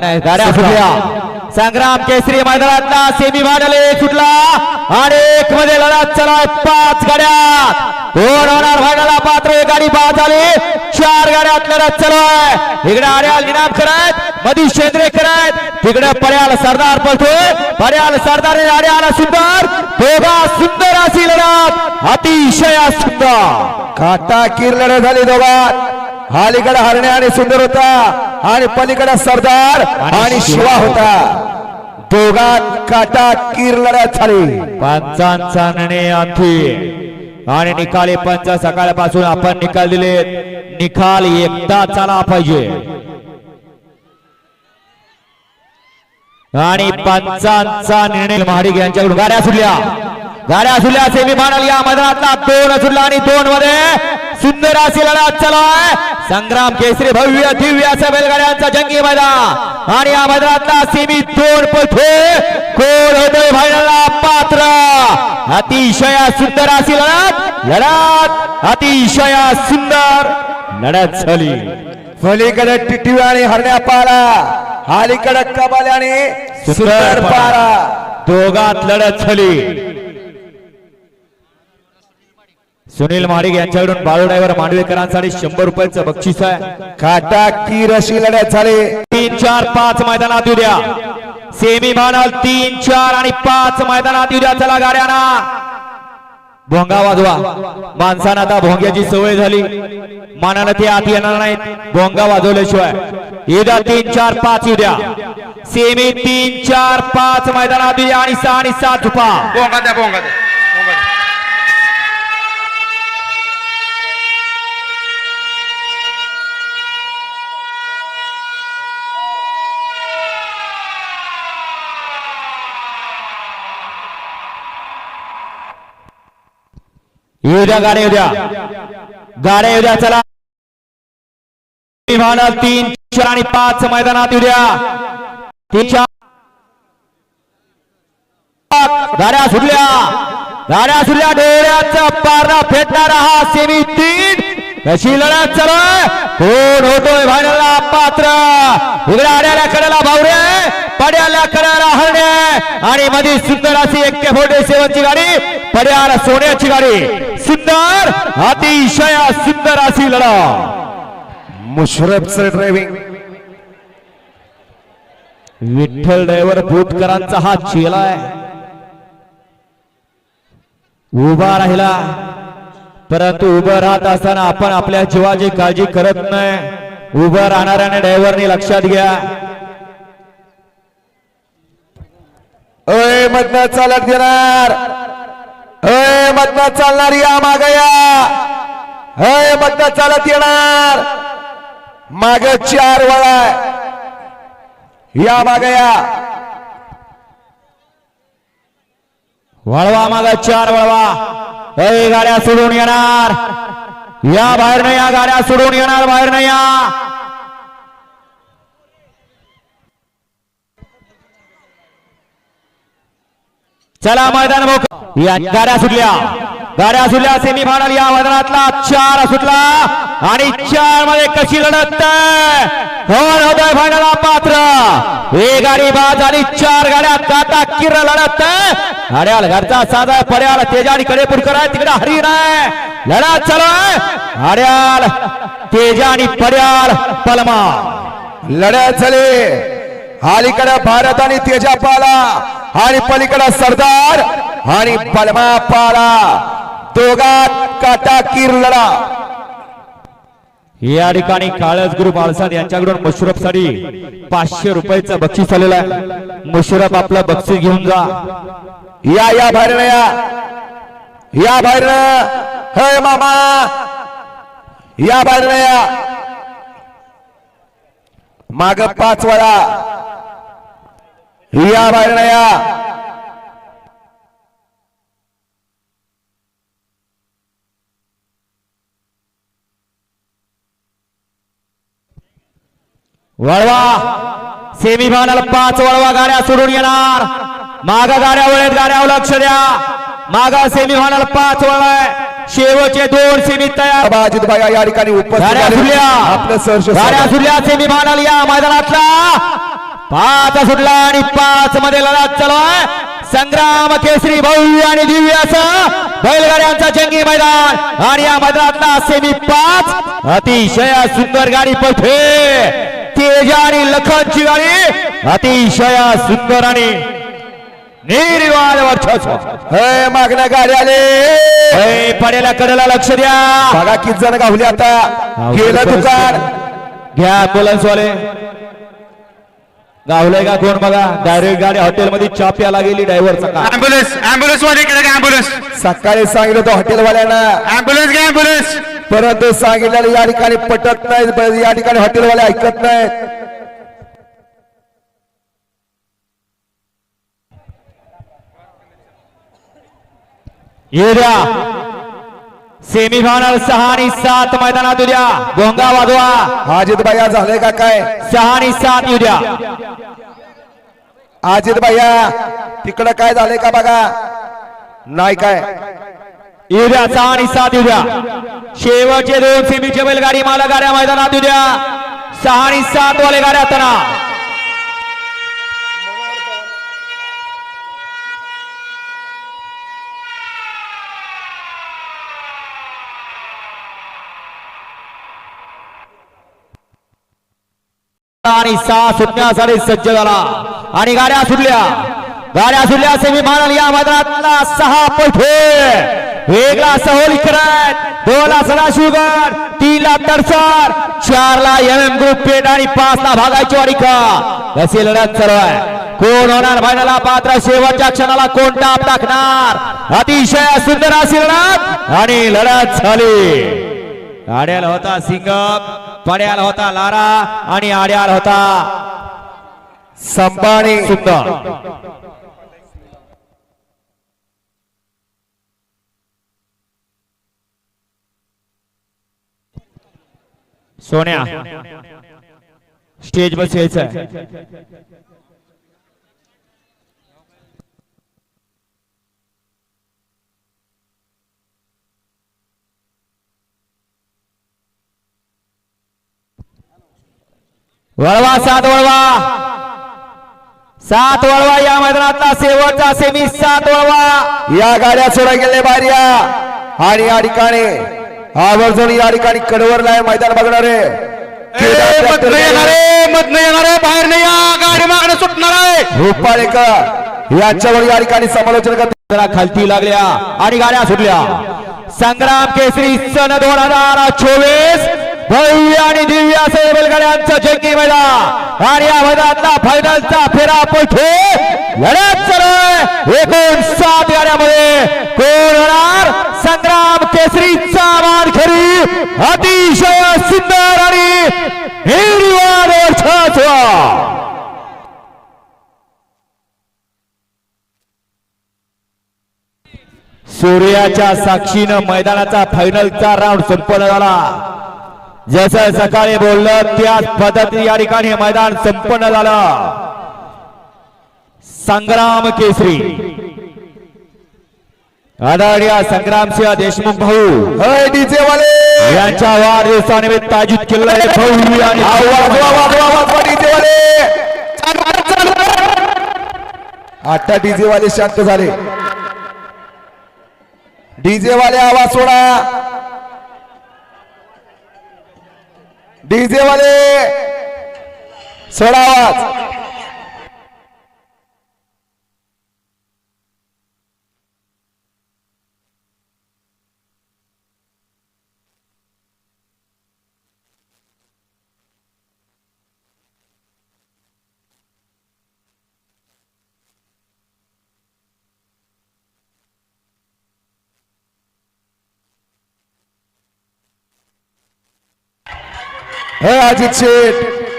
नाही गाड्या सुटल्या संग्राम केसरी मैदानातला सेमी फायनल सुटला आणि एक मध्ये लढत चला पाच गाड्या. कोण होणार फायनलला पात्र एक गाडी पाच झाली. चार गाड्यात लढत चालू इकडे आर्याल निनाम करत मधी शेंद्रे करत तिकडे पर्याल सरदार पळतोय पर्याल सरदार आणि आर्याला सुंदर. दोघा सुंदर अशी लढत. अतिशय सुंदर. काटा किर लढत झाली दोघात. अलीकडे हरण्या आणि सुंदर होता. आणि पलीकडे सरदार आणि शिवा होता. दोघात काटा किर लढत झाली. पंचांचा निर्णय आणखी. आणि निकाल पंच सकाळपासून आपण निकाल दिले निकाल एकदा झाला पाहिजे. आणि पंचांचा निर्णय महाडिक यांच्याकडून. गाड्या सुटल्या. गाड्या सुटल्या सेमी फायनल या मैदानातला. दोन सुटला आणि दोन मध्ये सुंदर अशी लढत चालू आहे संग्राम केसरी भव्य दिव्य अशा बैलगाड्यांचा जंगी मैदान. आणि या मैदानातला सेमी दोन पळतो कोण होतोय फायनलला पात्र. अतिशय सुंदर अशी लढत. लढत अतिशय सुंदर. लढत झाली. पलीकडे टिटवी आणि हरण्या पारा. अलीकडे कबाल्याने सुंदर पारा. दोघात लढत झाली. सुनील महाडिक यांच्याकडून बाळू ड्रायव्हर मांडवेकरांसाठी शंभर रुपयाचं बक्षीस आहे. काटा किर अशी लढत झाली. तीन चार पाच मैदानात उद्या. सेमी फायनल तीन चार आणि पाच मैदानात उद्या. चला गाड्यांना. भोंगा वाजवा. माणसानं आता भोंग्याची सवय झाली. मानानं ते आत येणार नाहीत. भोंगा वाजवल्याशिवाय. उद्या तीन चार पाच उद्या. सेमी तीन चार पाच मैदानात उद्या आणि सहा आणि सात झुपा. बोंगा द्या बोंगा द्या. येऊ द्या उद्या येऊ उद्या गाड्या उद्या चला. विमानात तीन चार आणि पाच मैदानात उद्या तीन चार. गाड्या सुटल्या. गाड्या सुटल्या. डोळ्याचा पारणा फेटणारा हा सेमी तीन. कशी लढत चला कोण होतोय फायनलला पात्र. इकडे आड्याला कडेला भावरे. पड्याला कड्याला हरणे. आणि मध्ये सुंदर अशी एक्के फोर्टी सेवनची गाडी पड्याला सोन्याची गाडी. सुंदर अतिशय सुंदर अशी लढत मुशरफचं ड्रायव्हिंग विठ्ठल ड्रायव्हर भूतकरांचा हा चेला आहे. उभा राहिला. परंतु उभं राहत असताना आपण आपल्या जीवाची काळजी करत नाही. उभं राहणाऱ्याने ड्रायव्हरने लक्षात घ्या. अय मधनं चालत घेणार. मधनं चालणार या माग या मधनं चालत येणार. माग चार वळा. या माग या वळवा माग चार वळवा. हय गाड्या सोडून येणार. या बाहेर नाही या गाड्या सोडून येणार बाहेर नाही या. चला मैदान मोक या गाड्या सुटल्या. गाड्या सुटल्या सेमी फायनल या मैदानातला. चार सुटला आणि चारमध्ये कशी लढत कोण होतोय फायनल पात्र. हे गाडी बाद आणि चार गाड्या काटा किर लढत हड्याल घरचा साधा पड्याल तेजानी कडेपूरकर आहे तिकडे हरी नाही लढा चालू आहे. हड्याल तेजा आणि पड्याल पलमा. लढ्यात झाली. अलीकडे भारत आणि तेजा पाला आणि पलीकडे सरदार आणि बलमा पाला दोघात काटा किर लढा. या ठिकाणी काळज ग्रुप आळसाद यांच्याकडून मुशरफसाठी पाचशे रुपयाचं बक्षीस आलेलं आहे. मुशरफ आपलं बक्षीस घेऊन जा. या या बाहेर या. या बाहेर हय मामा. या बाहेर या. माग पाच वेळा. या बाहेर या वळवा सेमी फायनल पाच वळवा गाड्या सोडून येणार माग गाड्या वळत गाड्यावर लक्ष द्या माग सेमी फायनल पाच वळवा शेवटचे दोन सेमी तयार अजित भाई या ठिकाणी उपस्थित गाड्या आपलं गाड्या. सुटल्या सेमी फायनल या मैदानातला पाच सुटला आणि पाच मध्ये लढत चालू आहे. संग्राम केसरी भव्य आणि दिव्य असं बैलगाड्यांचा जंगी मैदान. आणि या मैदानातला सेमी पाच. अतिशय सुंदर गाडी पळते. तेजा आणि लखनची गाडी अतिशय सुंदर आणि निर्वाद वर्चस्व. हे मागण्या गाडी आले. हे पडेला कडेला लक्ष द्या. बघा किती जण गावले आता. गेलं दुकान. घ्या ambulance वाले. गावलंय का कोण बघा? डायरेक्ट गाडी हॉटेलमध्ये चहा प्याला गेली ड्रायव्हरचा का ऍम्ब्युलन्स ऍम्ब्युलन्स वाले इकडे का ऍम्ब्युलन्स सकाळी सांगितलं होतं हॉटेलवाल्यांना ऍम्ब्युलन्स घ्या ऍम्ब्युलन्स परंतु सांगितलेलं या ठिकाणी पटत नाही या ठिकाणी हॉटेलवाले ऐकत नाहीत. येऊ द्या. सेमीफायनल सहा आणि सात मैदानात उद्या. गोंगा वाजवा. अजित भैया झालंय का काय? सहा आणि सात येऊ द्या अजित भैया तिकडं काय झालंय का बघा? नाही काय? येऊ द्या सहा आणि सात येऊ द्या शेवटचे दोन सेमीचे बैलगाडी माला गाड्या मैदानात येऊ द्या सहा आणि सात वाले गाड्या तना आणि सहा सुटण्यासाठी सज्ज झाला आणि गाड्या सुटल्या. गाड्या सुटल्या सेमी फायनल या मैदानातला सहा पैठे. वेगळा सहोली करत दोनला सदाशिवगड तीन ला तरसर चार ला एम एम ग्रुप पेट आणि पाच ला भागायची वाडिका का? लढत सर्व आहे. कोण होणार फायनलला पात्र शेवटच्या क्षणाला कोण टाप टाकणार? अतिशय सुंदर अशी लढत. आणि लढत झाली. गाड्याला होता सिंगम. वाड्याला होता लारा आणि आड्याला होता संपाणी सुंदर सोन्या स्टेज बस यायचं वळवा सात वळवा. सात वळवा या मैदानातला शेवटचा सेमी सात वळवा. या गाड्या सोडा गेले बाहेर या. आणि या ठिकाणी आवर्जून या ठिकाणी कडवर नाही मैदान बघणार बाहेर नाही या. गाडी मागणं सुटणार आहे. रुपाळेकर यांच्यावर या ठिकाणी समालोचन करते जरा खालती लागल्या आणि गाड्या सुटल्या. संग्राम केसरी सन दोन हजार चोवीस. भव्य आणि दिव्य असे बैलगाड्यांचं जंगी मैदान. आणि या मैदानातला फायनलचा फेरा पैठे लढत चालू एकूण सात गाड्यामध्ये कोण होणार? संग्राम केसरीचा मानखरी अतिशय सुंदर आणि निर्वाण सूर्याच्या साक्षीनं मैदानाचा फायनलचा राऊंड संपन्न झाला. जसं सकाळी बोललं त्याच पद्धती या ठिकाणी मैदान संपन्न झालं. संग्राम केसरी. आदरणीय संग्रामसिंह देशमुख भाऊ. डीजे वाले. यांच्या वाढदिवसानिमित्त आयोजित केलेलं आहे भव्य आणि आवाज वाजवा वाजवा डीजे वाले. आता डीजे वाले शांत झाले. डीजे वाले आवाज सोडा. डीजे वाले सोडा आवाज. हे अजित शेठ